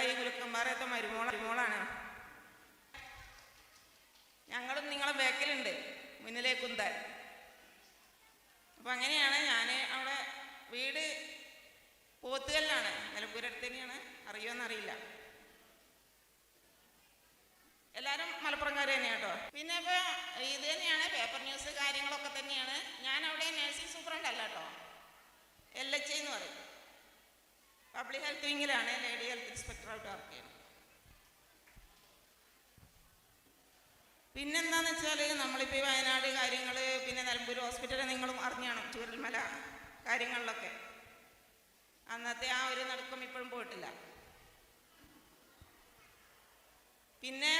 കുരുളായി ഗുരുക്കന്മാരെയൊക്കെ മരുമോള മരുമോളാണ്. ഞങ്ങളും നിങ്ങളെ ബാക്കിലുണ്ട് മുന്നിലേക്ക് ഉന്താൻ അപ്പം അങ്ങനെയാണ് ഞാൻ അവിടെ വീട് പോത്തുകല്ലാണ്. നിലമ്പൂരടുത്ത് തന്നെയാണ്. അറിയുമെന്നറിയില്ല എല്ലാവരും മലപ്പുറംകാർ തന്നെയാണ് കേട്ടോ. പിന്നെ ഇപ്പോൾ ഇത് തന്നെയാണ്. പേപ്പർ ന്യൂസ് കാര്യങ്ങളൊക്കെ തന്നെയാണ്. ഞാൻ അവിടെ നഴ്സിംഗ് സൂപ്രണ്ട് അല്ല കേട്ടോ. എൽ എച്ച് എന്ന് പബ്ലിക് ഹെൽത്ത് വിങ്ങിലാണ് ലേഡി ഹെൽത്ത് ഇൻസ്പെക്ടറായിട്ട് വർക്ക് ചെയ്യുന്നത്. പിന്നെന്താന്ന് വെച്ചാൽ നമ്മളിപ്പോൾ ഈ വയനാട് കാര്യങ്ങൾ പിന്നെ നിലമ്പൂർ ഹോസ്പിറ്റലിൽ നിങ്ങളും അറിഞ്ഞാണ് ചൂരൽമല കാര്യങ്ങളിലൊക്കെ. അന്നത്തെ ആ ഒരു നടുക്കം ഇപ്പോഴും പോയിട്ടില്ല. പിന്നെ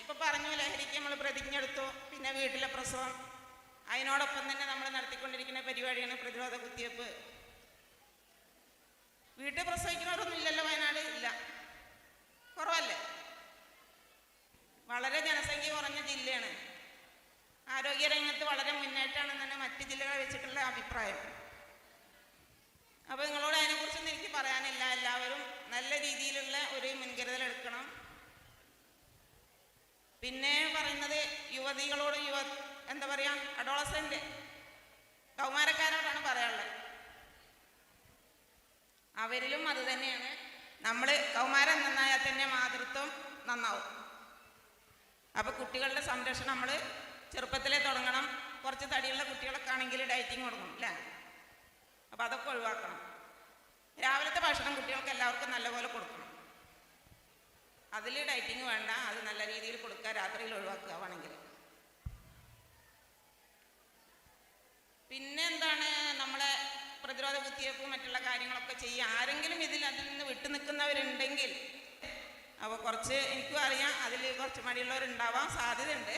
ഇപ്പൊ പറഞ്ഞു ലഹരിക്ക് നമ്മൾ പ്രതിജ്ഞ എടുത്തു പിന്നെ വീട്ടിലെ പ്രസവം. അതിനോടൊപ്പം തന്നെ നമ്മൾ നടത്തിക്കൊണ്ടിരിക്കുന്ന പരിപാടിയാണ് പ്രതിരോധ കുത്തിവയ്പ്പ് വീട്ടിൽ പ്രസവിക്കുന്നവരൊന്നും ഇല്ലല്ലോ വയനാട് ഇല്ല. കുറവല്ലേ? വളരെ ജനസംഖ്യ കുറഞ്ഞ ജില്ലയാണ്. ആരോഗ്യരംഗത്ത് വളരെ മുന്നേറ്റമാണെന്ന് തന്നെ മറ്റ് ജില്ലകളെ വെച്ചിട്ടുള്ള അഭിപ്രായം. അപ്പോൾ നിങ്ങളോട് അതിനെക്കുറിച്ചൊന്നും എനിക്ക് പറയാനില്ല. എല്ലാവരും നല്ല രീതിയിലുള്ള ഒരു മുൻകരുതൽ എടുക്കണം. പിന്നെ പറയുന്നത് യുവതികളോട് യുവ എന്താ പറയുക അഡോളസന്റ് കൗമാരക്കാരോടാണ് അവരിലും അത് തന്നെയാണ്. നമ്മൾ കൗമാരം നന്നായാൽ തന്നെ മാതൃത്വം നന്നാവും. അപ്പോൾ കുട്ടികളുടെ സംരക്ഷണം നമ്മൾ ചെറുപ്പത്തിലേ തുടങ്ങണം. കുറച്ച് തടിയുള്ള കുട്ടികളൊക്കെ ആണെങ്കിൽ ഡയറ്റിങ് കൊടുക്കണം അല്ലേ? അപ്പോൾ അതൊക്കെ ഒഴിവാക്കണം. രാവിലത്തെ ഭക്ഷണം കുട്ടികൾക്ക് എല്ലാവർക്കും നല്ലപോലെ കൊടുക്കണം. അതിൽ ഡയറ്റിങ് വേണ്ട. അത് നല്ല രീതിയിൽ കൊടുക്കുക രാത്രിയിൽ ഒഴിവാക്കുക വേണമെങ്കിൽ പിന്നെ എന്താണ് നമ്മളെ പ്രതിരോധ കുത്തിവയ്പ്പ് മറ്റുള്ള കാര്യങ്ങളൊക്കെ ചെയ്യുക. ആരെങ്കിലും ഇതിൽ അതിൽ നിന്ന് വിട്ടു നിൽക്കുന്നവരുണ്ടെങ്കിൽ അപ്പോൾ കുറച്ച് എനിക്കും അറിയാം അതിൽ കുറച്ച് മടിയുള്ളവരുണ്ടാവാൻ സാധ്യതയുണ്ട്.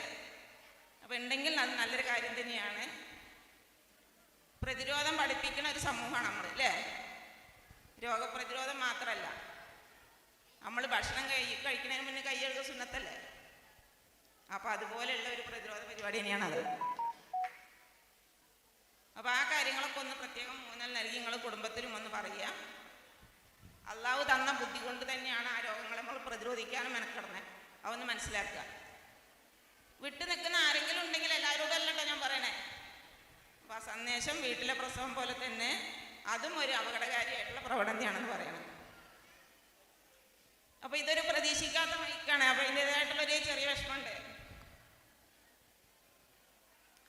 അപ്പോൾ ഉണ്ടെങ്കിൽ അത് നല്ലൊരു കാര്യം തന്നെയാണ്. പ്രതിരോധം പഠിപ്പിക്കുന്ന ഒരു സമൂഹമാണ് നമ്മൾ അല്ലേ? രോഗപ്രതിരോധം മാത്രമല്ല. നമ്മൾ ഭക്ഷണം കഴി കഴിക്കുന്നതിന് മുന്നേ കൈ കഴുകുക സുന്നത്തല്ലേ? അപ്പോൾ അതുപോലെയുള്ള ഒരു പ്രതിരോധ പരിപാടി തന്നെയാണത്. കാര്യങ്ങളൊക്കെ ഒന്ന് പ്രത്യേകം ഊന്നൽ നൽകി നിങ്ങൾ കുടുംബത്തിലും ഒന്ന് പറയുക. അള്ളാഹു തന്ന ബുദ്ധി കൊണ്ട് തന്നെയാണ് ആ രോഗങ്ങളെ നമ്മൾ പ്രതിരോധിക്കാനും മെനക്കിടന്നത് അതൊന്ന് മനസ്സിലാക്കുക. വിട്ടു നിൽക്കുന്ന ആരെങ്കിലും ഉണ്ടെങ്കിൽ എല്ലാവരോടും അല്ലട്ടോ ഞാൻ പറയണേ. അപ്പം ആ സന്ദേശം വീട്ടിലെ പ്രസവം പോലെ തന്നെ അതും ഒരു അപകടകാരിയായിട്ടുള്ള പ്രവണതയാണെന്ന് പറയണം. അപ്പോൾ ഇതൊരു പ്രതീക്ഷിക്കാത്ത മൈക്കാണ് അപ്പോൾ അതിന്റെതായിട്ടുള്ളൊരു ചെറിയ വിഷമമുണ്ട്.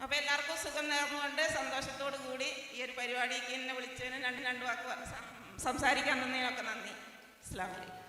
അപ്പോൾ എല്ലാവർക്കും സുഖം നേർന്നുകൊണ്ട് സന്തോഷത്തോടു ഒരു പരിപാടിക്ക് എന്നെ വിളിച്ചതിന് രണ്ട് രണ്ട് വാക്ക് സംസാരിക്കാൻ തന്നതിനൊക്കെ നന്ദി. അസ്സാം വലൈക്കും